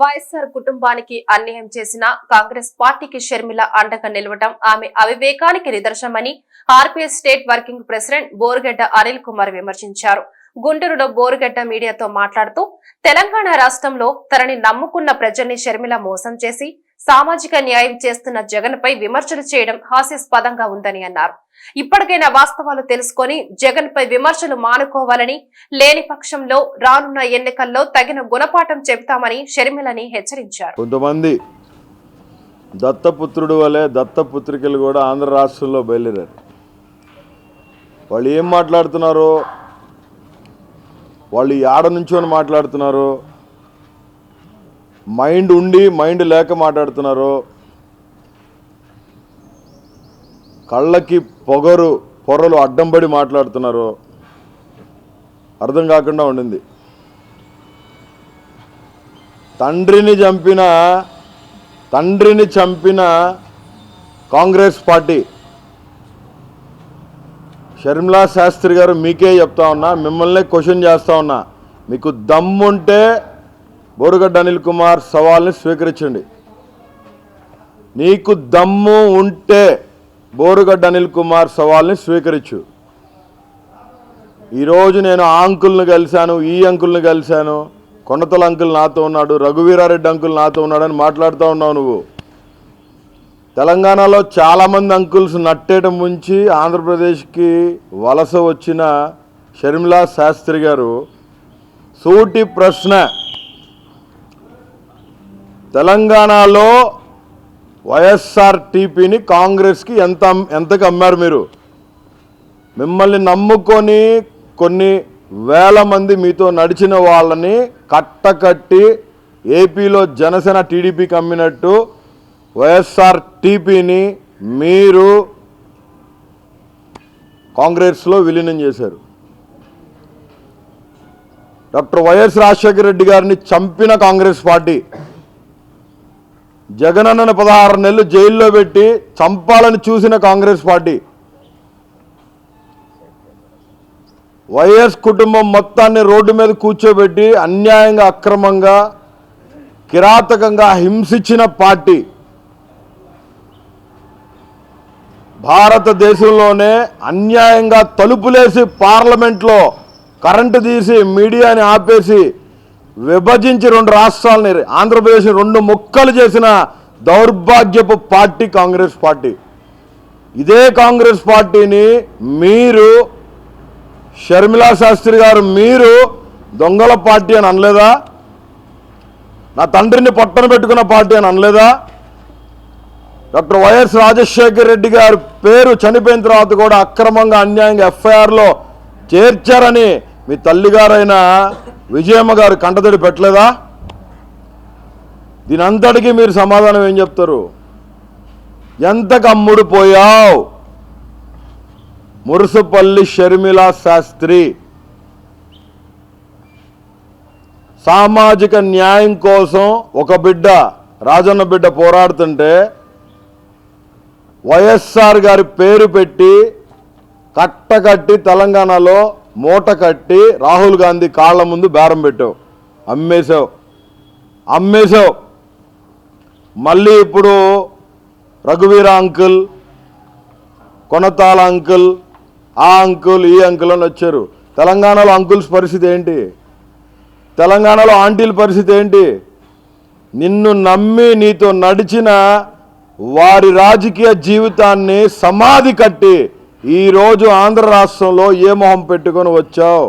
వైఎస్ఆర్ కుటుంబానికి అన్యాయం చేసిన కాంగ్రెస్ పార్టీకి షర్మిల అండగా నిలవటం ఆమె అవివేకానికి నిదర్శనమని RPS state working president Borugadda Anil Kumar విమర్శించారు. గుంటూరులో బోరుగడ్డ మీడియాతో మాట్లాడుతూ తెలంగాణ రాష్ట్రంలో తనని నమ్ముకున్న ప్రజల్ని షర్మిల మోసం చేసి సామాజిక న్యాయం చేస్తున్న జగన్ పై విమర్శలు చేయడం హాస్యాస్పదంగా ఉందని అన్నారు. ఇప్పటికైనా వాస్తవాలు తెలుసుకొని జగన్ పై విమర్శలు మానుకోవాలని లేని పక్షంలో రానున్న ఎన్నికల్లో తగిన గుణపాఠం చెబుతామని షర్మిలని హెచ్చరించారు. కొంతమంది దత్తపుత్రుడు వలె దత్తపుత్రికలు కూడా ఆంధ్ర రాష్ట్రంలో బయలుదేరారు. వాళ్ళు ఏం మాట్లాడుతున్నారో వాళ్ళు ఆడ నుంచో మాట్లాడుతున్నారు మైండ్ ఉండి మైండ్ లేక మాట్లాడుతున్నారు కళ్ళకి పొగరు పొరలు అడ్డంబడి మాట్లాడుతున్నారు అర్థం కాకుండా ఉండింది. తండ్రిని చంపిన తండ్రిని చంపిన కాంగ్రెస్ పార్టీ. షర్మిలా శాస్త్రి గారు మీకే చెప్తా ఉన్నా మిమ్మల్ని క్వశ్చన్ చేస్తా ఉన్నా మీకు దమ్ముంటే బోరుగడ్డ అనిల్ కుమార్ సవాల్ని స్వీకరించండి. నీకు దమ్ము ఉంటే బోరుగడ్డ అనిల్ కుమార్ సవాల్ని స్వీకరించు. ఈరోజు నేను ఆ అంకుల్ని కలిశాను ఈ అంకుల్ని కలిశాను. కొండతల అంకుల్ నాతో ఉన్నాడు రఘువీరారెడ్డి అంకుల్ నాతో ఉన్నాడని మాట్లాడుతూ ఉన్నావు నువ్వు. తెలంగాణలో చాలామంది అంకుల్స్ నట్టేట ముంచి ఆంధ్రప్రదేశ్కి వలస వచ్చిన షర్మిలా శాస్త్రి గారు సూటి ప్రశ్న తెలంగాణలో వైఎస్ఆర్ టీపీని కాంగ్రెస్కి ఎంత ఎంతకు అమ్మారు మీరు? మిమ్మల్ని నమ్ముకొని కొన్ని వేల మంది మీతో నడిచిన వాళ్ళని కట్టకట్టి ఏపీలో జనసేన టీడీపీకి అమ్మినట్టు వైఎస్ఆర్ టీపీని మీరు కాంగ్రెస్లో విలీనం చేశారు. డాక్టర్ వైఎస్ రాజశేఖర రెడ్డి గారిని చంపిన కాంగ్రెస్ పార్టీ జగనన్నను పదహారు నెలలు జైల్లో పెట్టి చంపాలని చూసిన కాంగ్రెస్ పార్టీ. వైఎస్ కుటుంబం మొత్తాన్ని రోడ్డు మీద కూర్చోబెట్టి అన్యాయంగా అక్రమంగా కిరాతకంగా హింసించిన పార్టీ. భారతదేశంలోనే అన్యాయంగా తలుపులేసి పార్లమెంట్లో కరెంటు తీసి మీడియాని ఆపేసి విభజించి రెండు రాష్ట్రాలని ఆంధ్రప్రదేశ్ రెండు ముక్కలు చేసిన దౌర్భాగ్యపు పార్టీ కాంగ్రెస్ పార్టీ. ఇదే కాంగ్రెస్ పార్టీని మీరు షర్మిలా శాస్త్రి గారు మీరు దొంగల పార్టీ అని అనలేదా? నా తండ్రిని పట్టణ పెట్టుకున్న పార్టీ అని అనలేదా? డాక్టర్ వైఎస్ రాజశేఖర్ రెడ్డి గారి పేరు చనిపోయిన తర్వాత కూడా అక్రమంగా అన్యాయంగా ఎఫ్ఐఆర్లో చేర్చారని మీ తల్లిగారైన విజయమ్మ గారు కంటతడి పెట్టలేదా? దీని అంతటికీ మీరు సమాధానం ఏం చెప్తారు? ఎంత కమ్ముడు పోయావు? మురుసుపల్లి షర్మిల శాస్త్రి. సామాజిక న్యాయం కోసం ఒక బిడ్డ రాజన్న బిడ్డ పోరాడుతుంటే వైఎస్ఆర్ గారి పేరు పెట్టి కట్టకట్టి తెలంగాణలో మూట కట్టి రాహుల్ గాంధీ కాళ్ళ ముందు బేరం పెట్టావు. అమ్మేశావు. అమ్మేశావు. మళ్ళీ ఇప్పుడు రఘువీర అంకుల్ కొనతాల అంకుల్ ఆ అంకుల్ ఈ అంకుల్ అని వచ్చారు. తెలంగాణలో అంకుల్స్ పరిస్థితి ఏంటి? తెలంగాణలో ఆంటీల పరిస్థితి ఏంటి? నిన్ను నమ్మి నీతో నడిచిన వారి రాజకీయ జీవితాన్ని సమాధి కట్టి ఈరోజు ఆంధ్ర రాష్ట్రంలో ఏ మొహం పెట్టుకొని వచ్చావు?